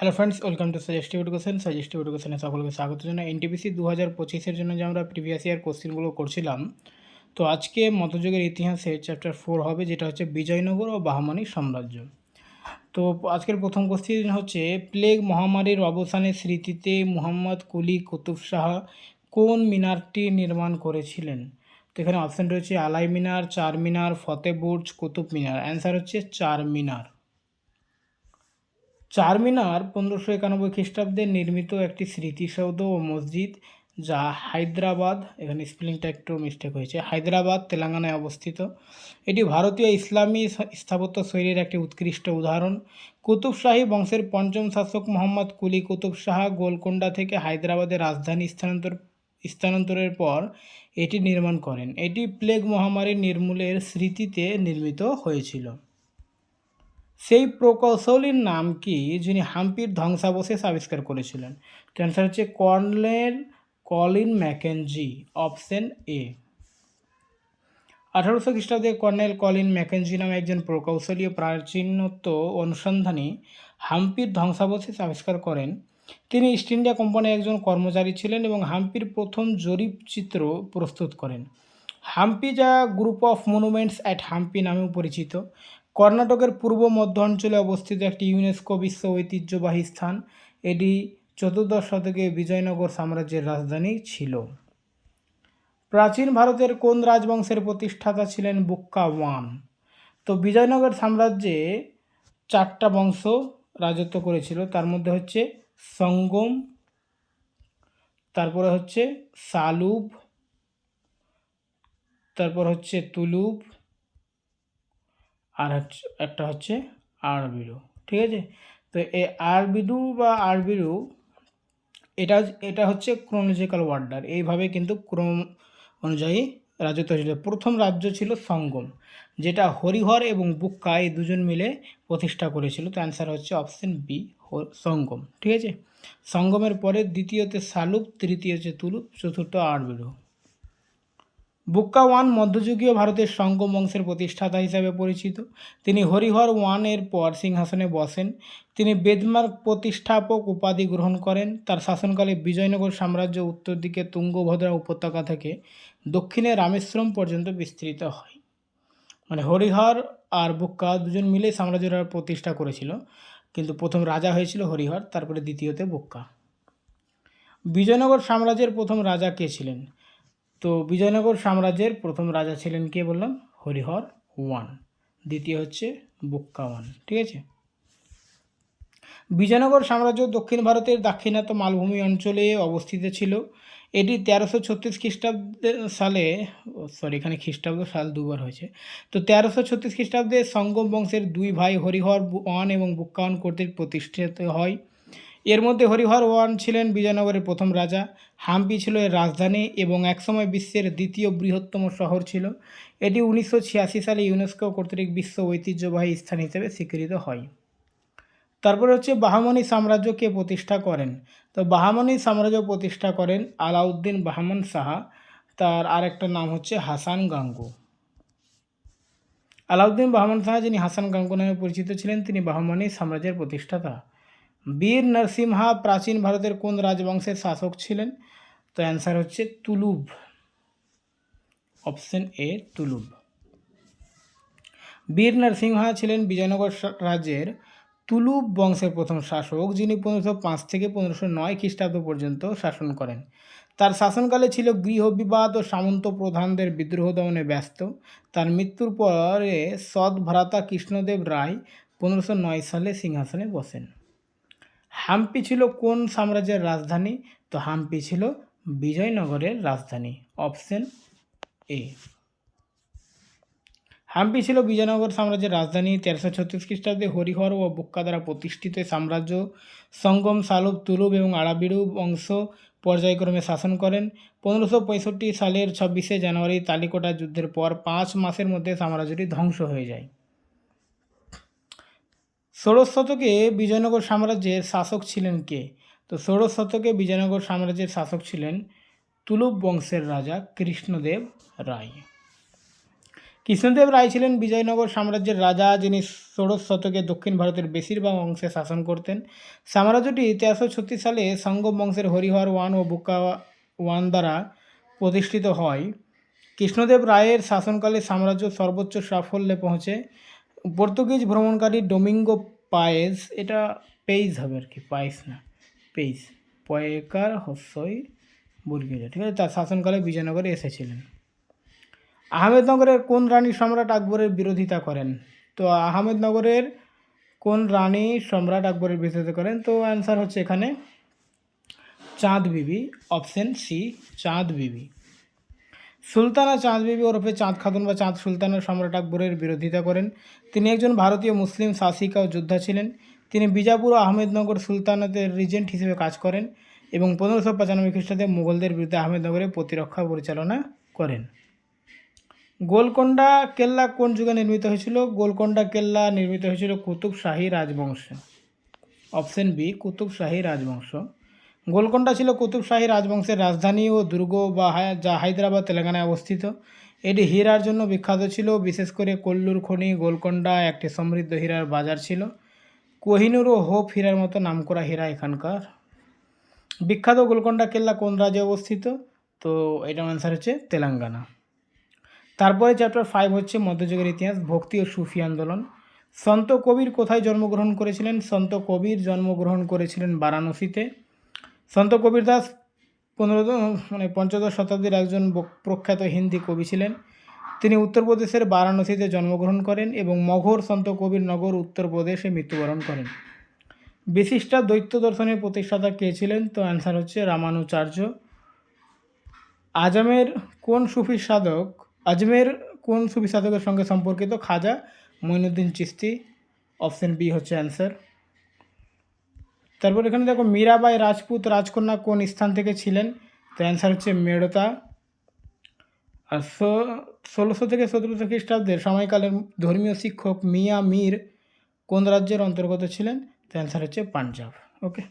Hello friends welcome to suggestive education suggestive এডুকেশনে সকলকে স্বাগত জানাই। এনটিপিসি দু হাজার পঁচিশের জন্য যে আমরা প্রিভিয়াস ইয়ার কোশ্চেনগুলো করছিলাম, তো আজকে মধ্যযুগের ইতিহাসে চ্যাপ্টার ফোর হবে, যেটা হচ্ছে বিজয়নগর ও বাহমানি সাম্রাজ্য। তো আজকের প্রথম কোশ্চেন হচ্ছে প্লেগ মহামারীর অবসানের স্মৃতিতে মুহাম্মদ কুলি কুতুব শাহ কোন মিনারটি নির্মাণ করেছিলেন? তো এখানে অপশান রয়েছে, আলাই মিনার, চার মিনার ফতে বুর্জ, কুতুব মিনার। অ্যান্সার হচ্ছে চার মিনার। চারমিনার পনেরোশো একানব্বই খ্রিস্টাব্দে নির্মিত একটি স্মৃতিসৌধ ও মসজিদ, যা হায়দ্রাবাদ, এখানে স্পেলিংটা একটু মিস্টেক হয়েছে, হায়দ্রাবাদ, তেলেঙ্গানায় অবস্থিত। এটি ভারতীয় ইসলামী স্থাপত্য শৈলীর একটি উৎকৃষ্ট উদাহরণ। কুতুবশাহী বংশের পঞ্চম শাসক মোহাম্মদ কুলি কুতুব শাহ গোলকোন্ডা থেকে হায়দ্রাবাদের রাজধানী স্থানান্তর, স্থানান্তরের পর এটি নির্মাণ করেন। এটি প্লেগ মহামারী নির্মূলের স্মৃতিতে নির্মিত হয়েছিল। সেই প্রকৌশলীর নাম কি যিনি হাম্পির ধ্বংসাবশেষ আবিষ্কার করেছিলেন? তো অ্যান্সার হচ্ছে colonel Colin Mackenzie option A আঠারোশো খ্রিস্টাব্দে কর্নেল কলিন ম্যাকেনজি নামে একজন প্রকৌশলী প্রাচীনত্ব অনুসন্ধানী হাম্পির ধ্বংসাবশেষ আবিষ্কার করেন। তিনি ইস্ট ইন্ডিয়া কোম্পানির একজন কর্মচারী ছিলেন এবং হাম্পির প্রথম জরিপ চিত্র প্রস্তুত করেন। হাম্পি যা group of monuments at Hampi নামেও পরিচিত। কর্ণাটকের পূর্ব মধ্য অঞ্চলে অবস্থিত একটি ইউনেস্কো বিশ্ব ঐতিহ্যবাহী স্থান। এটি চতুর্দশ শতকে বিজয়নগর সাম্রাজ্যের রাজধানী ছিল। প্রাচীন ভারতের কোন রাজবংশের প্রতিষ্ঠাতা ছিলেন বুক্কা ওয়ান? তো বিজয়নগর সাম্রাজ্যে চারটা বংশ রাজত্ব করেছিল। তার মধ্যে হচ্ছে সঙ্গম, তারপরে হচ্ছে সালুব, তারপর হচ্ছে তুলুব আর একটা হচ্ছে আরবিরু ঠিক আছে? তো এই আরবিডু বা আরবিরু এটা এটা হচ্ছে ক্রোনোলজিক্যাল ওয়ার্ডার এইভাবে কিন্তু ক্রম অনুযায়ী রাজত্ব ছিল প্রথম রাজ্য ছিল সঙ্গম, যেটা হরিহর এবং বুক্কা এই দুজন মিলে প্রতিষ্ঠা করেছিল। তো অ্যান্সার হচ্ছে অপশন বি সঙ্গম, ঠিক আছে? সঙ্গমের পরে দ্বিতীয়তে সালুপ তৃতীয় হচ্ছে তুলুপ চতুর্থ আরবিরু বুক্কা ওয়ান মধ্যযুগীয় ভারতের সঙ্গম বংশের প্রতিষ্ঠাতা হিসাবে পরিচিত। তিনি হরিহর ওয়ানের পর সিংহাসনে বসেন। তিনি বেদমার্ক প্রতিষ্ঠাপক উপাধি গ্রহণ করেন। তার শাসনকালে বিজয়নগর সাম্রাজ্য উত্তর দিকে তুঙ্গভদ্রা উপত্যকা থেকে দক্ষিণে রামেশ্বরম পর্যন্ত বিস্তৃত হয়। মানে হরিহর আর বুক্কা দুজন মিলে সাম্রাজ্যটা প্রতিষ্ঠা করেছিল। কিন্তু প্রথম রাজা হয়েছিল হরিহর, তারপরে দ্বিতীয়তে বুক্কা। বিজয়নগর সাম্রাজ্যের প্রথম রাজা কে ছিলেন? তো বিজয়নগর সাম্রাজ্যের প্রথম রাজা ছিলেন কে বললাম? হরিহর ওয়ান। দ্বিতীয় হচ্ছে বুক্কা ওয়ান, ঠিক আছে? বিজয়নগর সাম্রাজ্য দক্ষিণ ভারতের দাক্ষিণাত্য মালভূমি অঞ্চলে অবস্থিত ছিল। এটি তেরোশো ছত্রিশ খ্রিস্টাব্দে সালে সরি এখানে খ্রিস্টাব্দ সাল দুবার হয়েছে। তো তেরোশো ছত্রিশ খ্রিস্টাব্দে সঙ্গম বংশের দুই ভাই হরিহর ওয়ান এবং বুক্কা ওয়ান কর্তৃক প্রতিষ্ঠিত হয়। এর মধ্যে হরিহর ওয়ান ছিলেন বিজয়নগরের প্রথম রাজা, হাম্পি ছিল এর রাজধানী এবং একসময় বিশ্বের দ্বিতীয় বৃহত্তম শহর ছিল। এটি উনিশশো ছিয়াশি সালে ইউনেস্কো কর্তৃক বিশ্ব ঐতিহ্যবাহী স্থান হিসেবে স্বীকৃত হয়। তারপরে হচ্ছে বাহামনি সাম্রাজ্যকে প্রতিষ্ঠা করেন। তো বাহামনি সাম্রাজ্য প্রতিষ্ঠা করেন আলাউদ্দিন বাহমন সাহা, তার আরেকটা নাম হচ্ছে হাসান গাঙ্গু। আলাউদ্দিন বাহমন সাহা যিনি হাসান গাঙ্গু নামে পরিচিত ছিলেন, তিনি বাহমনি সাম্রাজ্যের প্রতিষ্ঠাতা। বীর নরসিমহা প্রাচীন ভারতের কোন রাজবংশের শাসক ছিলেন? তো অ্যান্সার হচ্ছে তুলুব। Option A তুলুব। বীর নরসিংহা ছিলেন বিজয়নগর রাজ্যের তুলুব বংশের প্রথম শাসক, যিনি পনেরোশো পাঁচ থেকে পনেরোশো নয় খ্রিস্টাব্দ পর্যন্ত শাসন করেন। তার শাসনকালে ছিল গৃহবিবাদ ও সামন্ত প্রধানদের বিদ্রোহ দমনে ব্যস্ত। তার মৃত্যুর পরে সৎভ্রাতা কৃষ্ণদেব রায় পনেরোশো নয় সালে সিংহাসনে বসেন। হাম্পি ছিল কোন সাম্রাজ্যের রাজধানী? তো হাম্পি ছিল বিজয়নগরের রাজধানী, অপশন এ। হাম্পি ছিল বিজয়নগর সাম্রাজ্যের রাজধানী, তেরোশো ছত্রিশ খ্রিস্টাব্দে হরিহর ও বুক্কা দ্বারা প্রতিষ্ঠিত সাম্রাজ্য সঙ্গম, সালুব, তুলুব এবং আরাবিড়ু বংশ পর্যায়ক্রমে শাসন করেন। পনেরোশো পঁয়ষট্টি সালের ছাব্বিশে জানুয়ারি তালিকোটা যুদ্ধের পর পাঁচ মাসের মধ্যে সাম্রাজ্যটি ধ্বংস হয়ে যায়। ষোড়শ শতকে বিজয়নগর সাম্রাজ্যের শাসক ছিলেন কে? তো ষোড়শ শতকে বিজয়নগর সাম্রাজ্যের শাসক ছিলেন তুলুপ বংশের রাজা কৃষ্ণদেব রায়। কৃষ্ণদেব রায় ছিলেন বিজয়নগর সাম্রাজ্যের রাজা, যিনি ষোড়শ শতকে দক্ষিণ ভারতের বেশিরভাগ অংশে শাসন করতেন। সাম্রাজ্যটি তেরোশো ছত্রিশ সালে সঙ্গম বংশের হরিহর ওয়ান ও বুকা ওয়ান দ্বারা প্রতিষ্ঠিত হয়। কৃষ্ণদেব রায়ের শাসনকালে সাম্রাজ্য সর্বোচ্চ সাফল্যে পৌঁছে। পর্তুগিজ ভ্রমণকারী ডোমিঙ্গো পায়েস, এটা পেইজ হবে আর কি, পায়েস না, পেইজ। পয়েকার হস্যই বর্গীয় ঠিক আছে? তার শাসনকালে বিজয়নগরে এসেছিলেন। আহমেদনগরের কোন রানী সম্রাট আকবরের বিরোধিতা করেন? তো আহমেদনগরের কোন রানী সম্রাট আকবরের বিরোধিতা করেন? তো অ্যান্সার হচ্ছে এখানে, চাঁদ বিবি অপশন সি চাঁদ বিবি। সুলতানা চাঁদ বিবি ওরফে চাঁদ খাতুন বা চাঁদ সুলতানা সম্রাট আকবরের বিরোধিতা করেন। তিনি একজন ভারতীয় মুসলিম শাসিকা ও যোদ্ধা ছিলেন। তিনি বিজাপুর আহমেদনগর সুলতানাতের রিজেন্ট হিসেবে কাজ করেন এবং পনেরোশো পঁচানব্বই খ্রিস্টাব্দে মুঘলদের বিরুদ্ধে আহমেদনগরে প্রতিরক্ষা পরিচালনা করেন। গোলকোন্ডা কেল্লা কোন যুগে নির্মিত হয়েছিল? গোলকোন্ডা কেল্লা নির্মিত হয়েছিল কুতুব শাহী রাজবংশে। অপশন বি কুতুব শাহী রাজবংশ। গোলকোন্ডা ছিল কুতুব শাহী রাজবংশের রাজধানী ও দুর্গ বা যা হায়দ্রাবাদ, তেলেঙ্গানায় অবস্থিত। এটি হীরার জন্য বিখ্যাত ছিল। বিশেষ করে কল্লুর খনি গোলকোন্ডা একটি সমৃদ্ধ হীরার বাজার ছিল। কোহিনুর ও হোপ হীরার মতো নামকরা হীরা এখানকার। বিখ্যাত গোলকোন্ডা কেল্লা কোন রাজ্যে অবস্থিত? তো এটার অ্যান্সার হচ্ছে তেলেঙ্গানা। তারপরে চ্যাপ্টার ফাইভ হচ্ছে মধ্যযুগের ইতিহাস, ভক্তি ও সুফি আন্দোলন। সন্ত কবির কোথায় জন্মগ্রহণ করেছিলেন? সন্ত কবির জন্মগ্রহণ করেছিলেন বারাণসীতে। সন্ত কবির দাস পনেরো মানে পঞ্চদশ শতাব্দীর একজন প্রখ্যাত হিন্দি কবি ছিলেন। তিনি উত্তরপ্রদেশের বারাণসীতে জন্মগ্রহণ করেন এবং মঘর সন্ত কবির নগর উত্তরপ্রদেশে মৃত্যুবরণ করেন। বিশিষ্টা দৈত্য দর্শনের প্রতিষ্ঠাতা কে ছিলেন? তো অ্যান্সার হচ্ছে রামানুচার্য। আজমের কোন সুফি সাধক, আজমের কোন সুফি সাধকের সঙ্গে সম্পর্কিত? খাজা মঈনুদ্দিন চিস্তি। অপশন বি হচ্ছে অ্যান্সার তারপর এখানে দেখো মীরাবাই রাজপুত রাজকন্যা কোন স্থান থেকে ছিলেন? তো অ্যান্সার হচ্ছে মেড়তা। আর ষোলোশো থেকে সতেরোশো খ্রিস্টাব্দের সময়কালের ধর্মীয় শিক্ষক মিয়া মীর কোন রাজ্যের অন্তর্গত ছিলেন? তো অ্যান্সার হচ্ছে পাঞ্জাব। ওকে